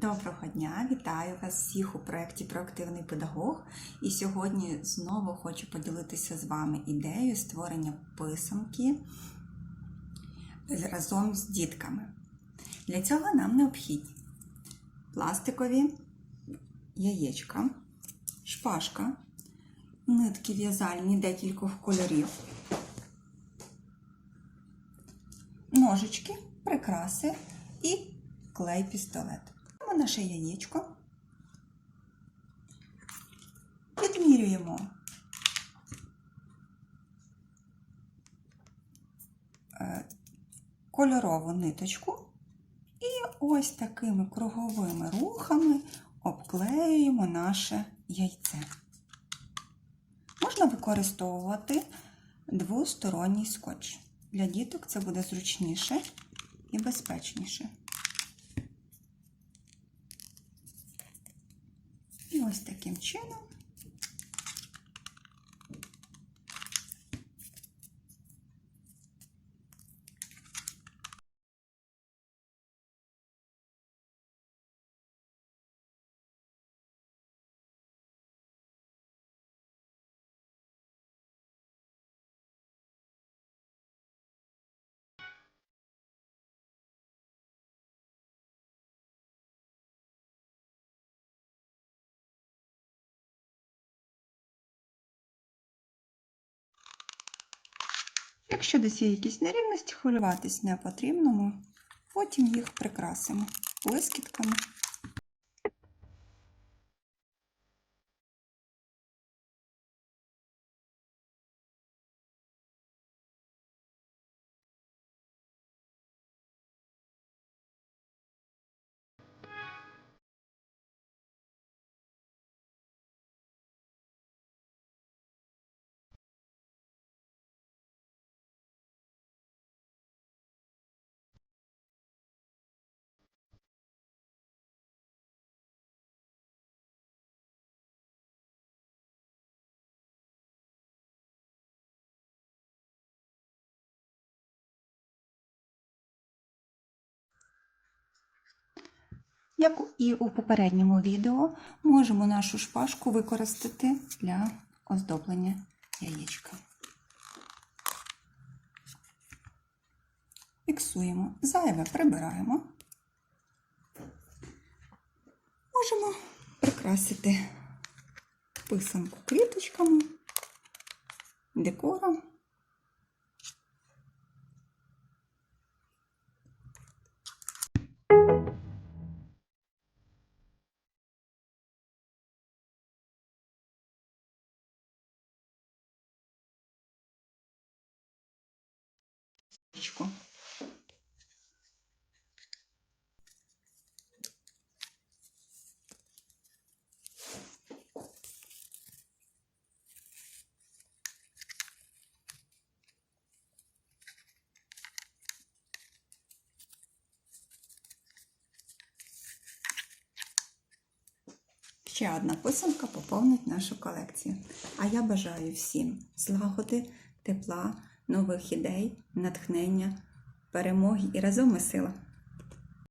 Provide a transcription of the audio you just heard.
Доброго дня! Вітаю вас всіх у проєкті Проактивний педагог. І сьогодні знову хочу поділитися з вами ідеєю створення писанки разом з дітками. Для цього нам необхідні пластикові яєчка, шпажка, нитки в'язальні декількох кольорів, ножички, прикраси і клей-пістолет. Беремо наше яєчко, відмірюємо е, кольорову ниточку і ось такими круговими рухами обклеюємо наше яйце. Можна використовувати двосторонній скотч. Для діток це буде зручніше і безпечніше. І ось таким чином Якщо десь є якісь нерівності, хвилюватись не потрібно, ми потім їх прикрасимо блискітками. Як і у попередньому відео, можемо нашу шпажку використати для оздоблення яєчка. Фіксуємо, зайве прибираємо. Можемо прикрасити писанку квіточками, декором. Річку. Ще одна писанка поповнить нашу колекцію. А я бажаю всім злагоди, тепла, нових ідей, натхнення, перемоги і разом ми сила.